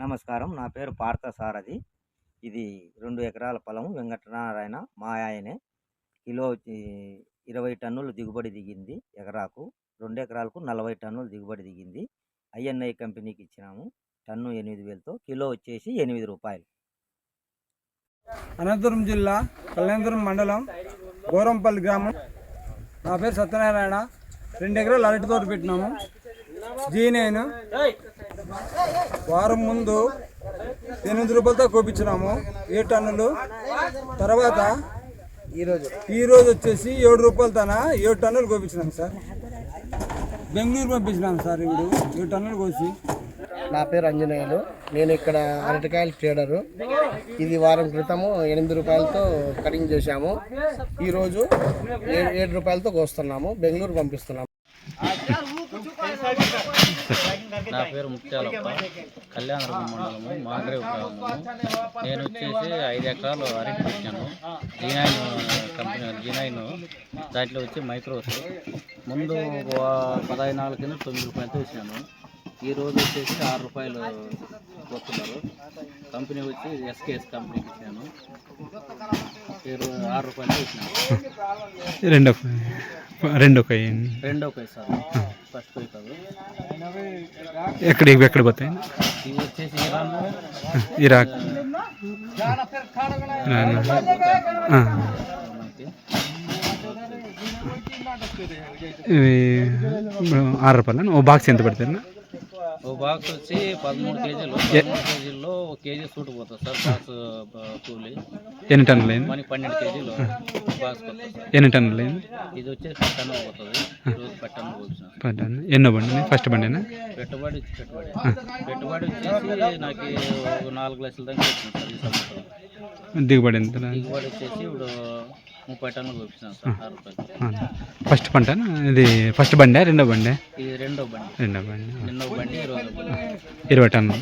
నమస్కారం. నా పేరు పార్థ సారథి. ఇది రెండు ఎకరాల పొలం వెంకటనారాయణ మా ఆయనే కిలో వచ్చి ఇరవై టన్నులు దిగుబడి దిగింది ఎకరాకు. రెండు ఎకరాలకు నలభై టన్నులు దిగుబడి దిగింది. ఐఎన్ఐ కంపెనీకి ఇచ్చినాము. టన్ను ఎనిమిది వేలతో కిలో వచ్చేసి ఎనిమిది రూపాయలు. అనంతపురం జిల్లా కళ్యాణపురం మండలం గోరంపల్లి గ్రామం. నా పేరు సత్యనారాయణ. రెండు ఎకరాలు అరటి తోట పెట్టినాము. జీ నేను. వారం ముందు ఎనిమిది రూపాయలతో కోపించినాము. ఏడు టన్నులు? తర్వాత ఈరోజు. ఈరోజు వచ్చేసి ఏడు రూపాయలతోన? ఏడు టన్నులు కోపించినాం సార్. బెంగళూరు పంపించినాం సార్ ఇప్పుడు. ఏడు టన్నులు కోసి. నా పేరు అంజనేయులు నేను ఇక్కడ అరటికాయల ట్రేడరు. ఇది వారం క్రితము ఎనిమిది రూపాయలతో కటింగ్ చేశాము. ఈరోజు ఏ- ఏడు రూపాయలతో కోస్తున్నాము. బెంగళూరు పంపిస్తున్నాము. నా పేరు ముత్యాలప్ప. కళ్యాణదుర్గం మండలము మాగ్రేవ్ గ్రామము. నేను వచ్చేసి ఐదు ఎకరాలు అరటి పెట్టాను. జీనైన్ కంపెనీ జీనైన్ దాంట్లో వచ్చి మైక్రోస్ ముందు పదహైదు నాలుగు కింద తొమ్మిది రూపాయలతో ఇచ్చాను. ఈ రోజు వచ్చేసి ఆరు రూపాయలు కొస్తున్నారు కంపెనీ వచ్చి ఎస్కేఎస్ కంపెనీకి ఇచ్చాను. ఆరు రూపాయలతో ఇచ్చినాను రెండో రెండో రెండో సార్. ఎక్కడికి ఎక్కడ పోతాయి? ఇరాక్. ఆరు రూపాయలు ఓ బాక్స్ ఎంత పడుతుంది? ఓ బాక్స్ వచ్చి పదమూడు కేజీలు పదమూడు కేజీల్లో ఒక కేజీ సూట్ పోతుంది సార్ బాక్స్ కూలి. ఎన్ని టన్నులు అయింది? మనకి పన్నెండు కేజీలు బాక్స్ ఎన్ని టన్నులు అయింది? ఇది వచ్చేసి పట్టణ పోతుంది. పోసిన పది టన్ను. ఎన్నో బండి ఫస్ట్ బండినా? పెట్టుబడి పెట్టుబడి. పెట్టుబడి వచ్చేసి నాకు ఒక నాలుగు లక్షల దాకా వచ్చింది సార్ ఈ సంవత్సరం. దిగుబడి ఎంత? దిగుబడి వచ్చేసి ఇప్పుడు ముప్పై టన్నులు చూపించాను సార్ ఆరు రూపాయలు. ఫస్ట్ పంట ఇది ఫస్ట్ బండి రెండో బండి? ఇది రెండో బండి. రెండో బండి. రెండో బండి ఇరవై టన్నులు.